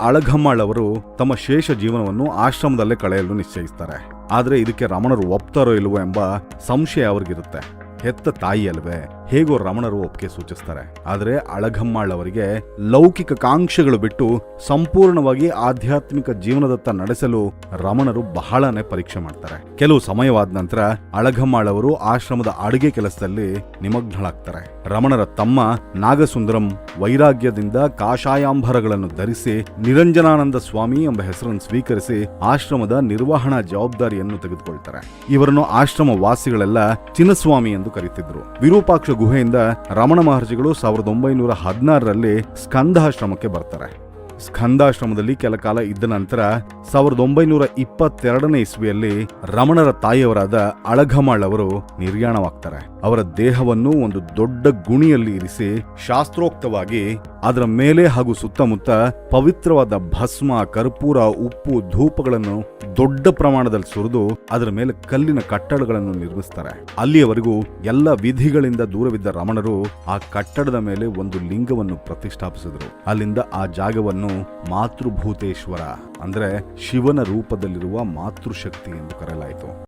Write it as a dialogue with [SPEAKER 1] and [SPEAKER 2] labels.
[SPEAKER 1] ಅಳಘಮ್ಮಾಳ್ ಅವರು ತಮ್ಮ ಶೇಷ ಜೀವನವನ್ನು ಆಶ್ರಮದಲ್ಲೇ ಕಳೆಯಲು ನಿಶ್ಚಯಿಸ್ತಾರೆ. ಆದ್ರೆ ಇದಕ್ಕೆ ರಮಣರು ಒಪ್ತಾರೋ ಇಲ್ವೋ ಎಂಬ ಸಂಶಯ ಅವ್ರಿಗಿರುತ್ತೆ. ಹೆತ್ತ ತಾಯಿ ಅಲ್ವೇ ಹೇಗೋ ರಮಣರು ಒಪ್ಪಿಗೆ ಸೂಚಿಸ್ತಾರೆ. ಆದರೆ ಅಳಘಮ್ಮಾಳ್ ಅವರಿಗೆ ಲೌಕಿಕ ಕಾಂಕ್ಷೆಗಳು ಬಿಟ್ಟು ಸಂಪೂರ್ಣವಾಗಿ ಆಧ್ಯಾತ್ಮಿಕ ಜೀವನದತ್ತ ನಡೆಸಲು ರಮಣರು ಬಹಳನೇ ಪರೀಕ್ಷೆ ಮಾಡ್ತಾರೆ. ಕೆಲವು ಸಮಯವಾದ ನಂತರ ಅಳಘಮ್ಮಾಳ್ ಅವರು ಆಶ್ರಮದ ಅಡುಗೆ ಕೆಲಸದಲ್ಲಿ ನಿಮಗ್ನಳಾಗ್ತಾರೆ. ರಮಣರ ತಮ್ಮ ನಾಗಸುಂದರಂ ವೈರಾಗ್ಯದಿಂದ ಕಾಷಾಯಾಂಬರಗಳನ್ನು ಧರಿಸಿ ನಿರಂಜನಾನಂದ ಸ್ವಾಮಿ ಎಂಬ ಹೆಸರನ್ನು ಸ್ವೀಕರಿಸಿ ಆಶ್ರಮದ ನಿರ್ವಹಣಾ ಜವಾಬ್ದಾರಿಯನ್ನು ತೆಗೆದುಕೊಳ್ತಾರೆ. ಇವರನ್ನು ಆಶ್ರಮ ವಾಸಿಗಳೆಲ್ಲ ಚಿನ್ನಸ್ವಾಮಿ ಎಂದು ಕರೀತಿದ್ರು. ವಿರೂಪಾಕ್ಷ ಗುಹೆಯಿಂದ ರಮಣ ಮಹರ್ಷಿಗಳು ಸಾವಿರದ ಒಂಬೈನೂರ ಹದಿನಾರರಲ್ಲಿ ಸ್ಕಂದಾಶ್ರಮಕ್ಕೆ ಬರ್ತಾರೆ. ಸ್ಕಂದಾಶ್ರಮದಲ್ಲಿ ಕೆಲ ಕಾಲ ಇದ್ದ ನಂತರ ಸಾವಿರದ ಒಂಬೈನೂರ ಇಪ್ಪತ್ತೆರಡನೇ ಇಸ್ವಿಯಲ್ಲಿ ರಮಣರ ತಾಯಿಯವರಾದ ಅಳಘಮಾಳ್ ಅವರು ನಿರ್ಯಾಣವಾಗ್ತಾರೆ. ಅವರ ದೇಹವನ್ನು ಒಂದು ದೊಡ್ಡ ಗುಣಿಯಲ್ಲಿ ಇರಿಸಿ ಶಾಸ್ತ್ರೋಕ್ತವಾಗಿ ಅದರ ಮೇಲೆ ಹಾಗೂ ಸುತ್ತಮುತ್ತ ಪವಿತ್ರವಾದ ಭಸ್ಮ, ಕರ್ಪೂರ, ಉಪ್ಪು, ಧೂಪಗಳನ್ನು ದೊಡ್ಡ ಪ್ರಮಾಣದಲ್ಲಿ ಸುರಿದು ಅದರ ಮೇಲೆ ಕಲ್ಲಿನ ಕಟ್ಟಡಗಳನ್ನು ನಿರ್ಮಿಸ್ತಾರೆ. ಅಲ್ಲಿಯವರೆಗೂ ಎಲ್ಲ ವಿಧಿಗಳಿಂದ ದೂರವಿದ್ದ ರಮಣರು ಆ ಕಟ್ಟಡದ ಮೇಲೆ ಒಂದು ಲಿಂಗವನ್ನು ಪ್ರತಿಷ್ಠಾಪಿಸಿದರು. ಅಲ್ಲಿಂದ ಆ ಜಾಗವನ್ನು ಮಾತೃಭೂತೇಶ್ವರ, ಅಂದ್ರೆ ಶಿವನ ರೂಪದಲ್ಲಿರುವ ಮಾತೃಶಕ್ತಿ ಎಂದು ಕರೆಯಲಾಯಿತು.